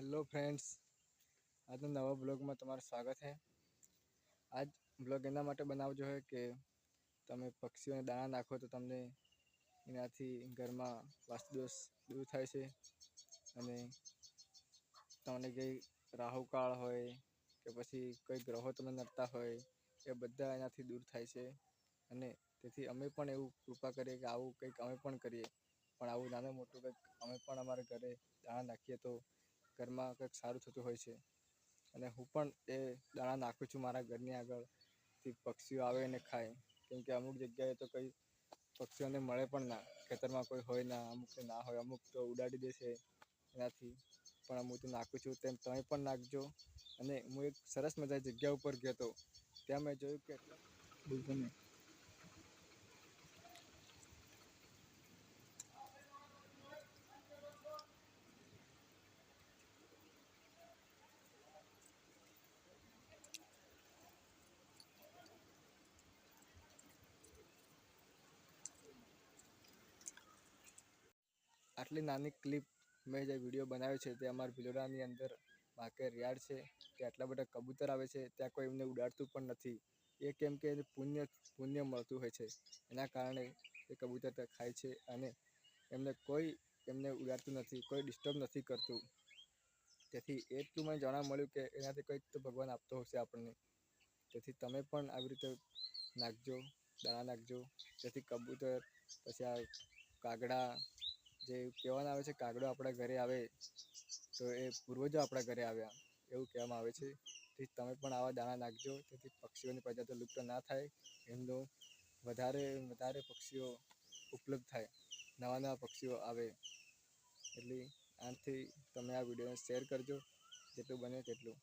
Hello friends, આજના નવા બ્લોગમાં તમારું સ્વાગત છે. આજ બ્લોગ એના માટે બનાવજો હોય કે તમે પક્ષીઓને દાણા નાખો તો તમને એનાથી ઘરમાં વાસ્તુદોષ દૂર થાય છે અને તમને કંઈ રાહુકાળ હોય કે પછી કોઈ ગ્રહો તમને નડતા હોય એ બધા એનાથી દૂર થાય છે અને તેથી અમે પણ એવું કૃપા કરીએ કે આવું કંઈક અમે પણ કરીએ. પણ આવું નાનું મોટું કંઈક અમે પણ અમારા ઘરે દાણા નાખીએ તો ઘરમાં કંઈક સારું થતું હોય છે. અને હું પણ એ દાણા નાખું છું મારા ઘરની આગળથી પક્ષીઓ આવે અને ખાય. કેમ કે અમુક જગ્યાએ તો કંઈ પક્ષીઓને મળે પણ ના. ખેતરમાં કોઈ હોય ના, અમુક ના હોય, અમુક તો ઉડાડી દેશે એનાથી. પણ હું તો નાખું છું તેમ તમે પણ નાખજો. અને હું એક સરસ મજાની જગ્યા ઉપર ગયો હતો ત્યાં મેં જોયું કે આટલી નાની ક્લિપ મેં જે વીડિયો બનાવ્યો છે તે અમારા ભિલોડાની અંદર વાંકેર રિયાડ છે કે આટલા બધા કબૂતર આવે છે, ત્યાં કોઈ એમને ઉડાડતું પણ નથી. એ કેમ કે એને પુણ્ય પુણ્ય મળતું હોય છે. એના કારણે એ કબૂતર ખાય છે અને એમને કોઈ એમને ઉડાડતું નથી, કોઈ ડિસ્ટર્બ નથી કરતું. તેથી એટલું મને જાણવા મળ્યું કે એનાથી કંઈક તો ભગવાન આપતો હશે આપણને. તેથી તમે પણ આવી રીતે નાખજો, દાણા નાખજો. જેથી કબૂતર, પછી આ કાગડા જે કહેવામાં આવે છે, કાગડો આપણા ઘરે આવે, તો એ પૂર્વજો આપણા ઘરે આવ્યા. એવું કહેવામાં આવે છે. તેથી તમે પણ આવા દાણા નાખજો. તેથી પક્ષીઓની પ્રજાતિ લુપ્ત ના થાય. એમનો વધારે વધારે પક્ષીઓ ઉપલબ્ધ થાય. નવા નવા પક્ષીઓ આવે. એટલે આનાથી તમે આ વિડીયોને શેર કરજો. જેટલું બને તેટલું.